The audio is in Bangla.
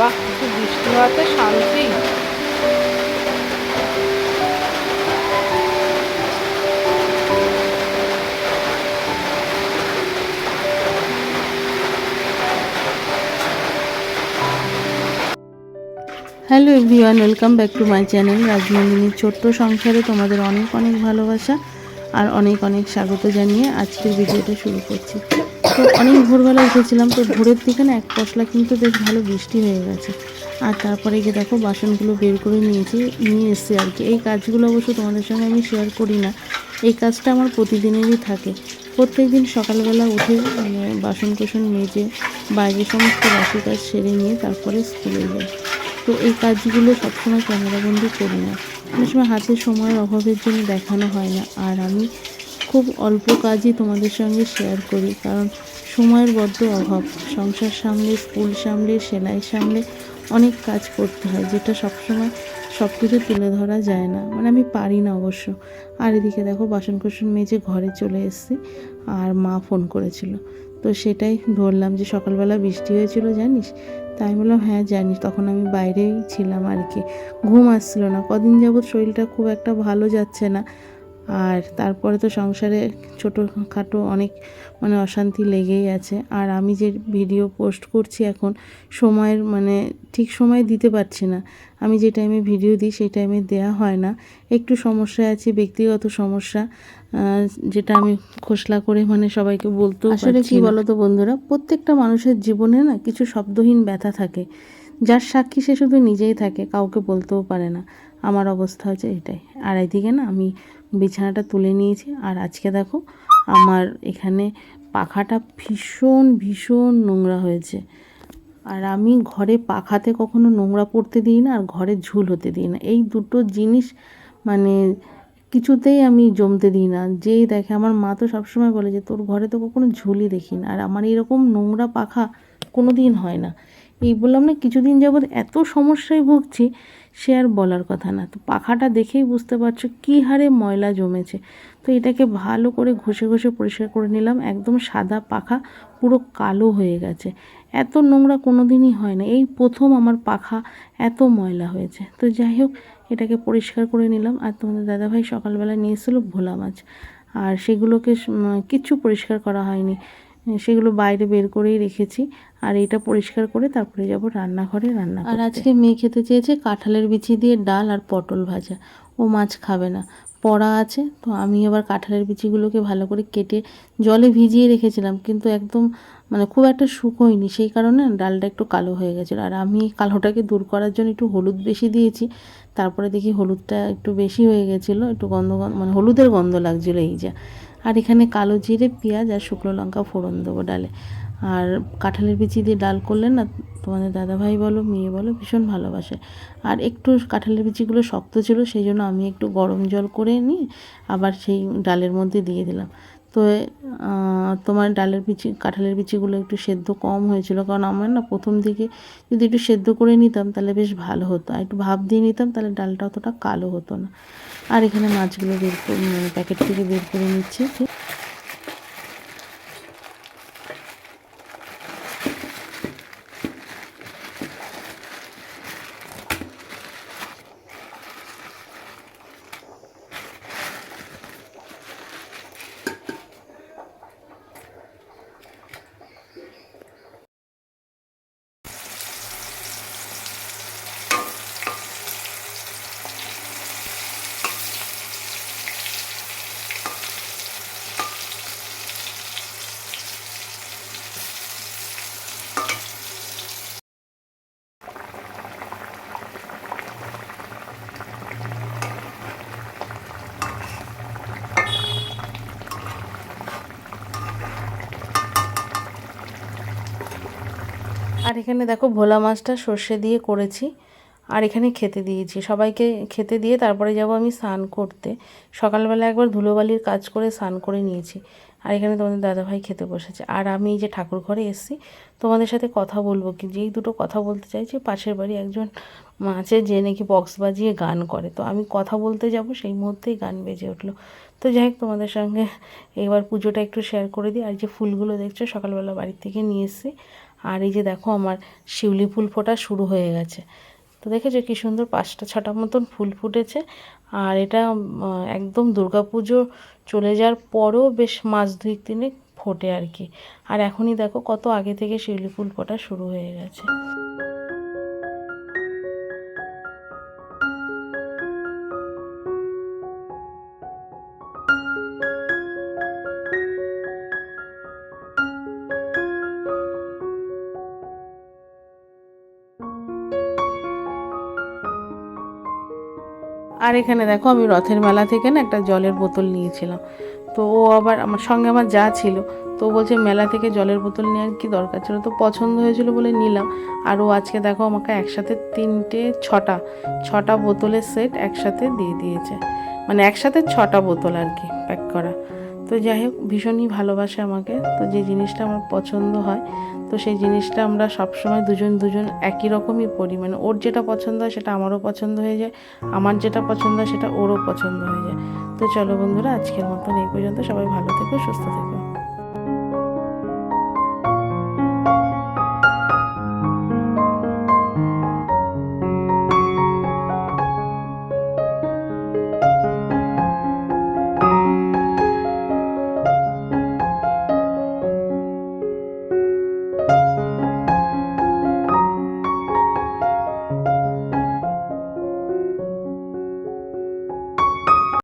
বাহ একটু বৃষ্টি হওয়াতে শান্তি। Hello everyone welcome back to my channel রাজনন্দিনীর ছোট্ট সংসারে তোমাদের অনেক অনেক ভালোবাসা আর অনেক অনেক স্বাগত জানিয়ে আজকের ভিডিওটা শুরু করছি। তো অনেক ভোরবেলা উঠেছিলাম, তো ভোরের দিকে না এক পশলা কিন্তু বেশ ভালো বৃষ্টি হয়ে গেছে। আর তারপরে গিয়ে দেখো বাসনগুলো বের করে নিয়েছি, নিয়ে এসছি আর কি। এই কাজগুলো অবশ্য তোমাদের সঙ্গে আমি শেয়ার করি না। এই কাজটা আমার প্রতিদিনেরই থাকে। প্রত্যেক দিন সকালবেলা উঠে মানে বাসন কোসন মেজে বাইরে সমস্ত বাসি কাজ সেরে নিয়ে তারপরে স্কুলে যাই। তো এই কাজগুলো সবসময় ক্যামেরাবন্দি করি না। অনেক সময় হাতে সময়ের অভাবের জন্য দেখানো হয় না। আর আমি খুব অল্প কাজই তোমাদের সঙ্গে শেয়ার করি, কারণ সময়ের বড্ড অভাব। সংসার সামলে স্কুল সামলে, সেলাই সামলে অনেক কাজ করতে হয়, যেটা সবসময় সব কিছু তুলে ধরা যায় না। মানে আমি পারি না অবশ্য। আর এদিকে দেখো বাসন কোসন মেজে ঘরে চলে এসেছি, আর মা ফোন করেছিল। তো সেটাই ধরলাম যে সকালবেলা বৃষ্টি হয়েছিল, জানিস? তাই বললাম হ্যাঁ জানি। তখন আমি বাইরেই ছিলাম আর কি। ঘুম আসছিল না। কদিন যাবৎ শরীরটা খুব একটা ভালো যাচ্ছে না। আর তারপরে তো সংসারে ছোটোখাটো অনেক মানে অশান্তি লেগেই আছে। আর আমি যে ভিডিও পোস্ট করছি এখন সময়ের মানে ঠিক সময় দিতে পারছি না। আমি যে টাইমে ভিডিও দিই সেই টাইমে দেয়া হয় না। একটু সমস্যায় আছি ব্যক্তিগত সমস্যা যেটা আমি খোসলা করে মানে সবাইকে বলতেও আসলে কি বলো তো বন্ধুরা প্রত্যেকটা মানুষের জীবনে না কিছু শব্দহীন ব্যথা থাকে। যার সাক্ষী সে শুধু নিজেই থাকে, কাউকে বলতেও পারে না। আমার অবস্থা হচ্ছে এটাই। আর এদিকে না, আমি বিছানাটা তুলে নিয়েছি, আর আজকে দেখো, আমার এখানে পাখাটা ভীষণ ভীষণ নোংরা হয়েছে। আর আমি ঘরে পাখাতে কখনো নোংরা পড়তে দিই না, আর ঘরে ঝুল হতে দিই না। এই দুটো জিনিস মানে কিছুতেই আমি জমতে দিই না। যেই দেখে, আমার মা তো সবসময় বলে যে, তোর ঘরে তো কখনো ঝুলই দেখি না। আর আমার এরকম নোংরা পাখা কোনো দিন হয় না। এই বললাম না কিছুদিন যাবৎ এত সমস্যায় ভুগছি, সে আর বলার কথা না। তো পাখাটা দেখেই বুঝতে পারছ কী হারে ময়লা জমেছে। তো এটাকে ভালো করে ঘষে ঘষে পরিষ্কার করে নিলাম, একদম সাদা পাখা পুরো কালো হয়ে গেছে। এত নোংরা কোনো দিনই হয় না। এই প্রথম আমার পাখা এত ময়লা হয়েছে। তো যাই হোক, এটাকে পরিষ্কার করে নিলাম। আর তোমাদের দাদাভাই সকালবেলা নিয়ে এসেছিল ভোলা মাছ। আর সেগুলোকে কিচ্ছু পরিষ্কার করা হয়নি। সেগুলো বাইরে বের করেই রেখেছি। আর এটা পরিষ্কার করে তারপরে যাব রান্নাঘরে রান্না আর আজকে মেয়ে খেতে চেয়েছে কাঁঠালের বিচি দিয়ে ডাল আর পটল ভাজা। ও মাছ খাবে না। পড়া আছে তো আমি আবার কাঁঠালের বিচিগুলোকে ভালো করে কেটে জলে ভিজিয়ে রেখেছিলাম কিন্তু একদম মানে খুব একটা শুকোয়নি। সেই কারণে ডালটা একটু কালো হয়ে গেছিল। আর আমি কালোটাকে দূর করার জন্য একটু হলুদ বেশি দিয়েছি। তারপরে দেখি হলুদটা একটু বেশি হয়ে গেছিল একটু গন্ধ গন্ধ মানে হলুদের গন্ধ লাগছিল এই যা। আর এখানে কালো জিরে, পেঁয়াজ আর শুকনো লঙ্কা ফোড়ন দেবো ডালে। আর কাঁঠালের বিচি দিয়ে ডাল করলে না, তোমাদের দাদাভাই বলো, মেয়ে বলো, ভীষণ ভালোবাসে। আর একটু কাঁঠালের বিচিগুলো শক্ত ছিল, সেই জন্য আমি একটু গরম জল করে নিয়ে আবার সেই ডালের মধ্যে দিয়ে দিলাম। তো তোমার ডালের বিচি, কাঁঠালের বিচিগুলো একটু সেদ্ধ কম হয়েছিল, কারণ আমার না প্রথম দিকে যদি একটু সেদ্ধ করে নিতাম তাহলে বেশ ভালো হতো। আর একটু ভাব দিয়ে নিতাম তাহলে ডালটা অতটা কালো হতো না। আর এখানে মাছগুলো বের করে মানে প্যাকেট থেকে বের করে নিচ্ছি। আর এখানে দেখো ভোলা মাছটা সর্ষে দিয়ে করেছি আর এখানে খেতে দিয়েছি। সবাইকে খেতে দিয়ে তারপরে যাব আমি স্নান করতে। সকালবেলা একবার ধুলোবালির কাজ করে স্নান করে নিয়েছি। আর এখানে তোমাদের দাদাভাই খেতে বসেছে। আর আমি এই যে ঠাকুর ঘরে এসেছি, তোমাদের সাথে কথা বলব কি? যেই দুটো কথা বলতে চাইছি, পাশের বাড়ি একজন আছে, যে নাকি বক্স বাজিয়ে গান করে। তো আমি কথা বলতে যাব, সেই মুহূর্তেই গান বেজে উঠল। তো যাই হোক, তোমাদের সঙ্গে এবার পুজোটা একটু শেয়ার করে দিই। আর যে ফুলগুলো দেখছ, সকালবেলা বাড়ির থেকে নিয়ে এসেছি। আর এই যে দেখো আমার শিউলি ফুল ফোটা শুরু হয়ে গেছে। তো দেখেছ কী সুন্দর পাঁচটা ছটা মতন ফুল ফুটেছে। আর এটা একদম দুর্গাপুজো চলে যাওয়ার পরও বেশ মাস দুই তিনে ফোটে আর কি। আর এখনই দেখো কত আগে থেকে শিউলি ফুল ফোটা শুরু হয়ে গেছে। আর এখানে দেখো আমি রথের মেলা থেকে না একটা জলের বোতল নিয়েছিলাম। তো ও আবার আমার সঙ্গে আমার যা ছিল, তো বলছে মেলা থেকে জলের বোতল নেওয়ার কি দরকার ছিল? তো পছন্দ হয়েছিল বলে নিলাম। আর ও আজকে দেখো আমাকে একসাথে তিনটে, ছটা ছটা বোতলের সেট একসাথে দিয়ে দিয়েছে। মানে একসাথে ছটা বোতল আর কি প্যাক করা। তো যাই হোক, ভীষণই ভালোবাসে আমাকে। তো যে জিনিসটা আমার পছন্দ হয় তো সেই জিনিসটা আমরা সবসময় দুজন দুজন একই রকমই পড়ি। মানে ওর যেটা পছন্দ হয় সেটা আমারও পছন্দ হয়ে যায়, আমার যেটা পছন্দ হয় সেটা ওরও পছন্দ হয়ে যায়। তো চলো বন্ধুরা, আজকের মতন এই পর্যন্ত। সবাই ভালো থেকো, সুস্থ থেকো।